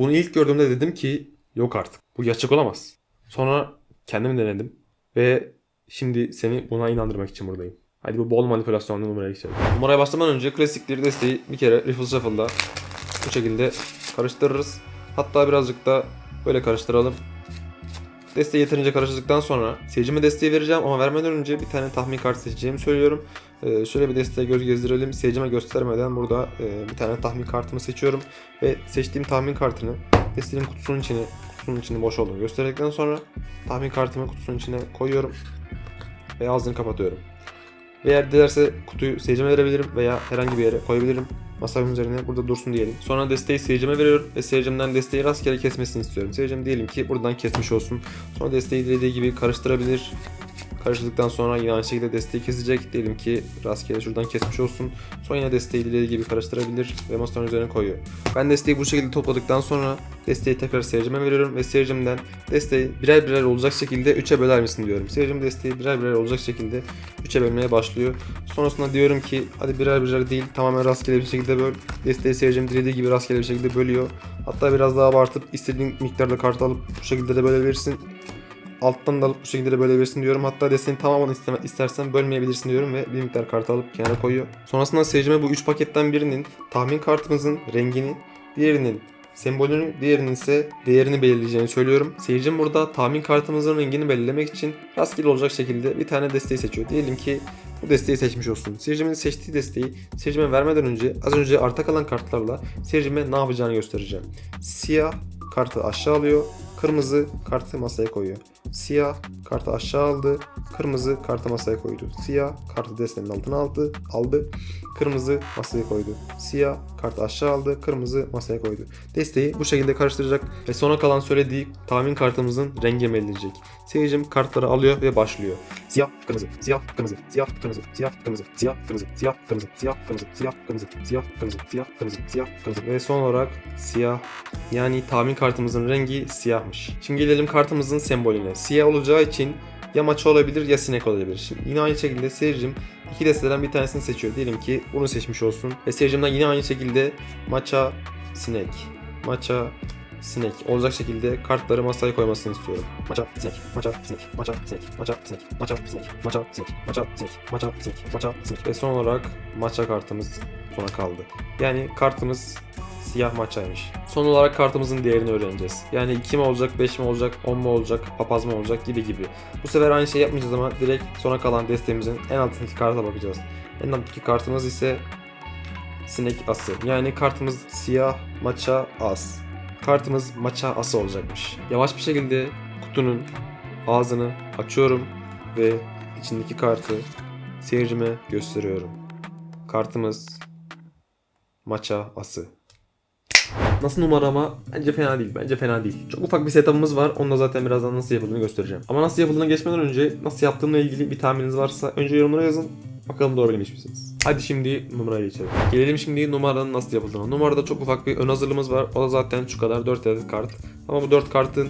Bunu ilk gördüğümde dedim ki yok artık. Bu gerçek olamaz. Sonra kendim denedim. Ve şimdi seni buna inandırmak için buradayım. Hadi bu bol manipülasyonlu numaraya geçelim. Numaraya başlamadan önce klasikleri desteği bir kere Riffle Shuffle'da bu şekilde karıştırırız. Hatta birazcık da böyle karıştıralım. Desteği yeterince karıştırdıktan sonra seyircime desteği vereceğim ama vermeden önce bir tane tahmin kartı seçeceğimi söylüyorum. Ee, şöyle bir desteğe göz gezdirelim. Seyircime göstermeden burada e, bir tane tahmin kartımı seçiyorum. Ve seçtiğim tahmin kartını desteğin kutusunun içine, kutusunun içinin boş olduğunu gösterdikten sonra tahmin kartımı kutusunun içine koyuyorum. Ve ağzını kapatıyorum. Eğer dilerse kutuyu seyircime verebilirim veya herhangi bir yere koyabilirim. Masamın üzerine burada dursun diyelim. Sonra desteği seyircime veriyorum ve seyircimden desteği rastgele kesmesini istiyorum. Seyircim diyelim ki buradan kesmiş olsun. Sonra desteği dilediği gibi karıştırabilir. Karıştırdıktan sonra yine aynı şekilde desteği kesecek. Diyelim ki rastgele şuradan kesmiş olsun. Sonra yine desteği dilediği gibi karıştırabilir ve masanın üzerine koyuyor. Ben desteği bu şekilde topladıktan sonra desteği tekrar seyircime veriyorum ve seyircimden desteği birer birer olacak şekilde 3'e böler misin diyorum. Seyircim desteği birer birer olacak şekilde 3'e bölmeye başlıyor. Sonrasında diyorum ki hadi birer birer değil tamamen rastgele bir şekilde böl. Desteği seyircim dilediği gibi rastgele bir şekilde bölüyor. Hatta biraz daha abartıp istediğin miktarda kart alıp bu şekilde de bölebilirsin. Alttan da alıp bu şekilde de bölebilirsin diyorum. Hatta desteğin tamamını isteme, istersen bölmeyebilirsin diyorum ve bir miktar kart alıp kenara koyuyor. Sonrasında seyircime bu 3 paketten birinin tahmin kartımızın rengini, diğerinin sembolünü, diğerinin ise değerini belirleyeceğini söylüyorum. Seyircim burada tahmin kartımızın rengini belirlemek için rastgele olacak şekilde bir tane desteği seçiyor. Diyelim ki bu desteği seçmiş olsun. Seyircimin seçtiği desteği seyircime vermeden önce az önce arta kalan kartlarla seyircime ne yapacağını göstereceğim. Siyah kartı aşağı alıyor. Kırmızı kartı masaya koyuyor. Siyah kartı aşağı aldı. Kırmızı kartı masaya koydu. Siyah kartı destenin altına aldı. Aldı. Kırmızı masaya koydu. Siyah kartı aşağı aldı. Kırmızı masaya koydu. Desteği bu şekilde karıştıracak ve sona kalan söylediği tahmin kartımızın rengi belirleyecek. Seyircim kartları alıyor ve başlıyor. Siyah, kırmızı, siyah, kırmızı, siyah, kırmızı, siyah, kırmızı, siyah, kırmızı, siyah, kırmızı, siyah, kırmızı, siyah, kırmızı, siyah, kırmızı, siyah, kırmızı, siyah, kırmızı ve son olarak siyah yani tahmin kartımızın rengi siyahmış. Şimdi gelelim kartımızın sembolüne. Siyah olacağı için ya maça olabilir ya sinek olabilir. Şimdi yine aynı şekilde seyircim iki desteden bir tanesini seçiyor. Diyelim ki bunu seçmiş olsun. Ve seyircimden yine aynı şekilde maça, sinek, maça, sinek olacak şekilde kartları masaya koymasını istiyorum. Maça, sinek, maça, sinek, maça, sinek, maça, sinek, maça, sinek, maça, sinek, maça, sinek, maça, sinek, maça, sinek. Ve son olarak maça kartımız sona kaldı. Yani kartımız siyah maçaymış. Son olarak kartımızın değerini öğreneceğiz. Yani 2 mi olacak, 5 mi olacak, 10 mu olacak, papaz mı olacak gibi gibi. Bu sefer aynı şey yapmayacağız ama direkt sona kalan desteğimizin en altındaki karta bakacağız. En alttaki kartımız ise sinek ası. Yani kartımız siyah maça as. Kartımız maça ası olacakmış. Yavaş bir şekilde kutunun ağzını açıyorum ve içindeki kartı seyircime gösteriyorum. Kartımız maça ası. Nasıl numara ama bence fena değil. Bence fena değil. Çok ufak bir setup'ımız var. Onu da zaten birazdan nasıl yapıldığını göstereceğim. Ama nasıl yapıldığına geçmeden önce nasıl yaptığımla ilgili bir tahmininiz varsa önce yorumlara yazın. Bakalım doğru bilmiş misiniz? Hadi şimdi numaraya geçelim. Gelelim şimdi numaranın nasıl yapıldığına. Numarada çok ufak bir ön hazırlığımız var. O da zaten şu kadar 4 adet kart. Ama bu 4 kartın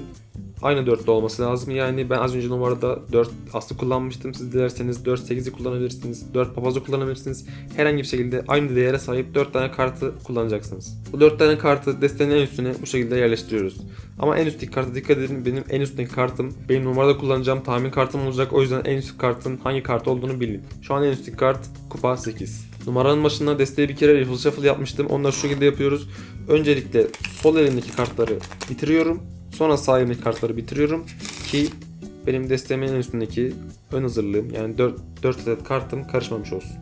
aynı 4'lü olması lazım. Yani ben az önce numarada 4 aslı kullanmıştım. Siz dilerseniz 4 8'i kullanabilirsiniz. 4 papazı kullanabilirsiniz. Herhangi bir şekilde aynı değere sahip 4 tane kartı kullanacaksınız. Bu 4 tane kartı destenin en üstüne bu şekilde yerleştiriyoruz. Ama en üstteki karta dikkat edin. Benim en üstteki kartım benim numarada kullanacağım tahmin kartım olacak. O yüzden en üstteki kartın hangi kart olduğunu bilin. Şu an en üstteki kart kupa 8. Numaranın başında desteği bir kere Riffle Shuffle yapmıştım. Da şu şekilde yapıyoruz. Öncelikle sol elimdeki kartları bitiriyorum. Sonra sağ kartları bitiriyorum ki benim desteğimin en üstündeki ön hazırlığım yani 4, 4 adet kartım karışmamış olsun.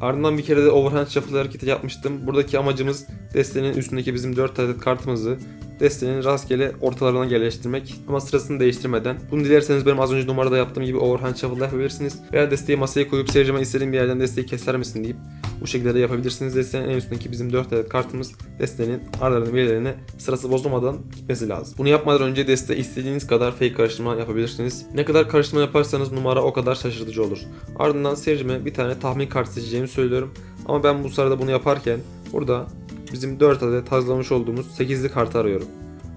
Ardından bir kere de overhand shuffle hareketi yapmıştım. Buradaki amacımız destenin üstündeki bizim 4 adet kartımızı destenin rastgele ortalarına yerleştirmek ama sırasını değiştirmeden. Bunu dilerseniz benim az önce numarada yaptığım gibi overhand shuffle yapabilirsiniz. Veya desteği masaya koyup seyircime istediğim bir yerden desteği keser misin deyip bu şekilde de yapabilirsiniz. Destenin en üstündeki bizim 4 adet kartımız destenin aralarını verilerine sırası bozulmadan gitmesi lazım. Bunu yapmadan önce deste istediğiniz kadar fake karıştırma yapabilirsiniz. Ne kadar karıştırma yaparsanız numara o kadar şaşırtıcı olur. Ardından seyircime bir tane tahmin kartı seçeceğimi söylüyorum. Ama ben bu sırada bunu yaparken burada bizim 4 adet hazırlamış olduğumuz 8'li kartı arıyorum.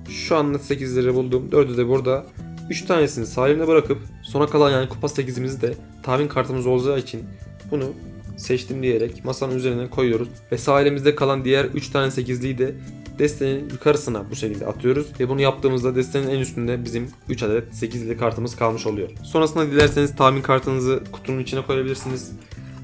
Şu anda 8'leri buldum. 4'ü de burada. 3 tanesini sağ elimde bırakıp sona kalan yani kupa 8'imizi de tahmin kartımız olacağı için bunu seçtim diyerek masanın üzerine koyuyoruz. Ve sağ elimizde kalan diğer 3 tane 8'liyi de destenin yukarısına bu şekilde atıyoruz. Ve bunu yaptığımızda destenin en üstünde bizim 3 adet 8'li kartımız kalmış oluyor. Sonrasında dilerseniz tahmin kartınızı kutunun içine koyabilirsiniz.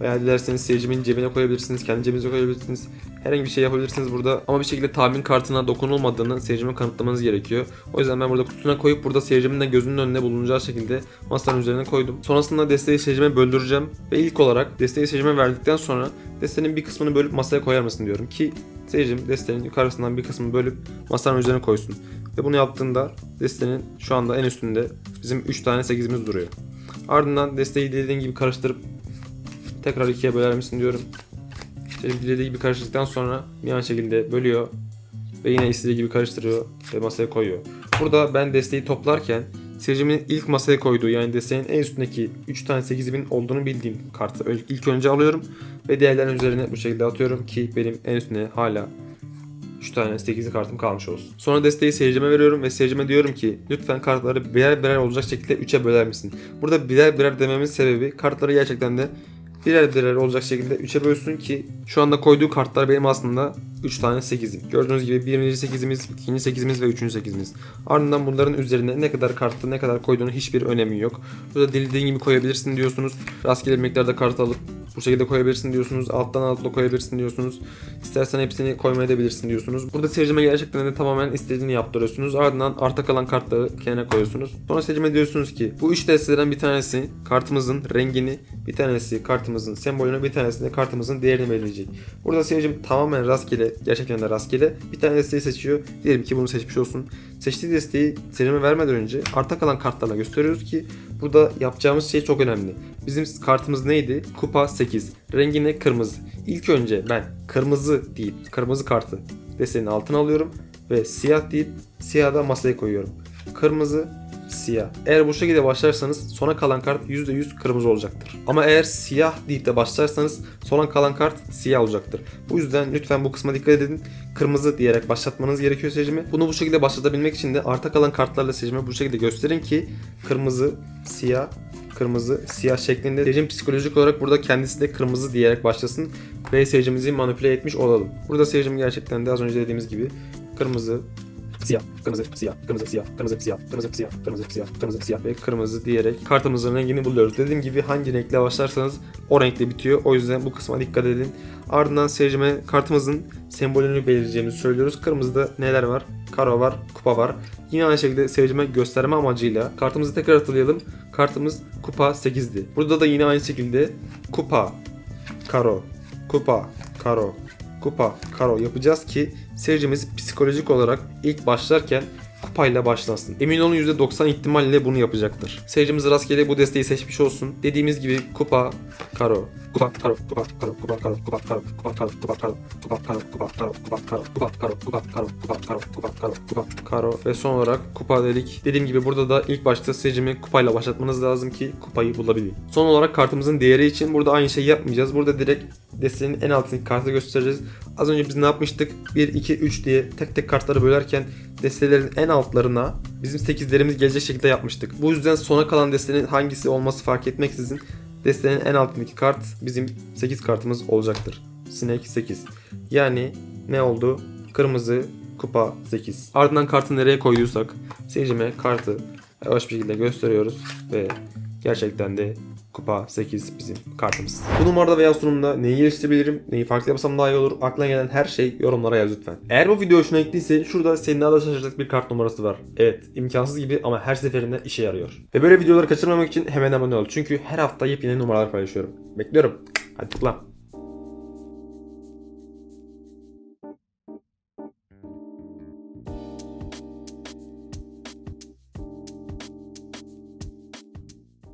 Veya dilerseniz seyircimin cebine koyabilirsiniz, kendi cebinize koyabilirsiniz. Herhangi bir şey yapabilirsiniz burada. Ama bir şekilde tahmin kartına dokunulmadığını seyircime kanıtlamanız gerekiyor. O yüzden ben burada kutusuna koyup burada seyircimin de gözünün önünde bulunacağı şekilde masanın üzerine koydum. Sonrasında desteği seyircime böldüreceğim. Ve ilk olarak desteği seyircime verdikten sonra destenin bir kısmını bölüp masaya koyar mısın diyorum ki seyircim destenin yukarısından bir kısmını bölüp masanın üzerine koysun. Ve bunu yaptığında destenin şu anda en üstünde bizim 3 tane 8'imiz duruyor. Ardından desteği dilediğin gibi karıştırıp tekrar ikiye böler misin diyorum. Senin dilediği gibi karıştırdıktan sonra bir an şekilde bölüyor ve yine istediği gibi karıştırıyor ve masaya koyuyor. Burada ben desteği toplarken seyircimin ilk masaya koyduğu yani desteğin en üstündeki 3 tane 8000 olduğunu bildiğim kartı ilk önce alıyorum ve diğerlerinin üzerine bu şekilde atıyorum ki benim en üstüne hala 3 tane 8'li kartım kalmış olsun. Sonra desteği seyircime veriyorum ve seyircime diyorum ki lütfen kartları birer birer olacak şekilde 3'e böler misin? Burada birer birer dememin sebebi kartları gerçekten de birer birer olacak şekilde 3'e bölsün ki şu anda koyduğu kartlar benim aslında 3 tane 8'im. Gördüğünüz gibi birinci 8'imiz, ikinci 8'imiz ve üçüncü 8'imiz. Ardından bunların üzerine ne kadar kartı ne kadar koyduğunu hiçbir önemi yok. Burada dilediğin gibi koyabilirsin diyorsunuz. Rastgele bir miktarda kart alıp bu şekilde koyabilirsin diyorsunuz. Alttan altla koyabilirsin diyorsunuz. İstersen hepsini koymayabilirsin diyorsunuz. Burada seyircime gerçekten de tamamen istediğini yaptırıyorsunuz. Ardından arta kalan kartları kenara koyuyorsunuz. Sonra seyircime diyorsunuz ki bu üç desteden bir tanesi kartımızın rengini, bir tanesi kartımızın sembolünü, bir tanesi de kartımızın değerini belirleyecek. Burada seyircim tamamen rastgele, gerçekten de rastgele bir tane desteği seçiyor. Diyelim ki bunu seçmiş olsun. Seçtiği desteği seyircime vermeden önce arta kalan kartlarla gösteriyoruz ki burada yapacağımız şey çok önemli. Bizim kartımız neydi? Kupa 8. Rengi ne? Kırmızı. İlk önce ben kırmızı deyip kırmızı kartı desteğinin altına alıyorum ve siyah deyip siyah da masaya koyuyorum. Kırmızı, siyah. Eğer bu şekilde başlarsanız sona kalan kart %100 kırmızı olacaktır. Ama eğer siyah deyip de başlarsanız sona kalan kart siyah olacaktır. Bu yüzden lütfen bu kısma dikkat edin. Kırmızı diyerek başlatmanız gerekiyor seyircimi. Bunu bu şekilde başlatabilmek için de arta kalan kartlarla seyircime bu şekilde gösterin ki kırmızı, siyah, kırmızı, siyah şeklinde seyircim psikolojik olarak burada kendisi de kırmızı diyerek başlasın ve seyircimizi manipüle etmiş olalım. Burada seyircim gerçekten de az önce dediğimiz gibi kırmızı, siyah, kırmızı, siyah, kırmızı, siyah, kırmızı, siyah, kırmızı, siyah, kırmızı, siyah, kırmızı, siyah ve kırmızı diyerek kartımızın rengini buluyoruz. Dediğim gibi hangi renkle başlarsanız o renkle bitiyor. O yüzden bu kısma dikkat edin. Ardından seyircime kartımızın sembolünü belirleyeceğimizi söylüyoruz. Kırmızıda neler var? Karo var, kupa var. Yine aynı şekilde seyircime gösterme amacıyla kartımızı tekrar hatırlayalım. Kartımız kupa 8'di. Burada da yine aynı şekilde kupa, karo, kupa, karo, kupa, karo yapacağız ki seyircimiz psikolojik olarak ilk başlarken kupayla başlasın. Emin olun %90 ihtimalle bunu yapacaktır. Seyircimiz rastgele bu desteği seçmiş olsun. Dediğimiz gibi kupa, karo, kupa, karo, kupa, karo, kupa, karo, kupa, karo, kupa, karo, kupa, karo, kupa, karo, kupa, karo, kupa, karo, kupa, karo, kupa, karo, kupa, karo, kupa, karo, kupa, karo ve son olarak kupa dedik. Dediğim gibi burada da ilk başta seyircimi kupayla başlatmanız lazım ki kupayı bulabileyim. Son olarak kartımızın değeri için burada aynı şeyi yapmayacağız. Burada direkt desteğin en altındaki kartı göstereceğiz. Az önce biz ne yapmıştık? 1, 2, 3 diye tek tek kartları bölerken destelerin en altlarına bizim 8'lerimiz gelecek şekilde yapmıştık. Bu yüzden sona kalan destenin hangisi olması fark etmeksizin destenin en altındaki kart bizim 8 kartımız olacaktır. Sinek 8. Yani ne oldu? Kırmızı kupa 8. Ardından kartı nereye koyduysak seyircime kartı yavaş bir şekilde gösteriyoruz ve gerçekten de Kupa 8 bizim kartımız. Bu numarada veya sunumda neyi geliştirebilirim, neyi farklı yapsam daha iyi olur, aklına gelen her şey yorumlara yaz lütfen. Eğer bu video hoşuna gittiyse şurada senin daha da şaşıracak bir kart numarası var. Evet, imkansız gibi ama her seferinde işe yarıyor. Ve böyle videoları kaçırmamak için hemen abone ol. Çünkü her hafta yepyeni numaralar paylaşıyorum. Bekliyorum. Hadi tıkla.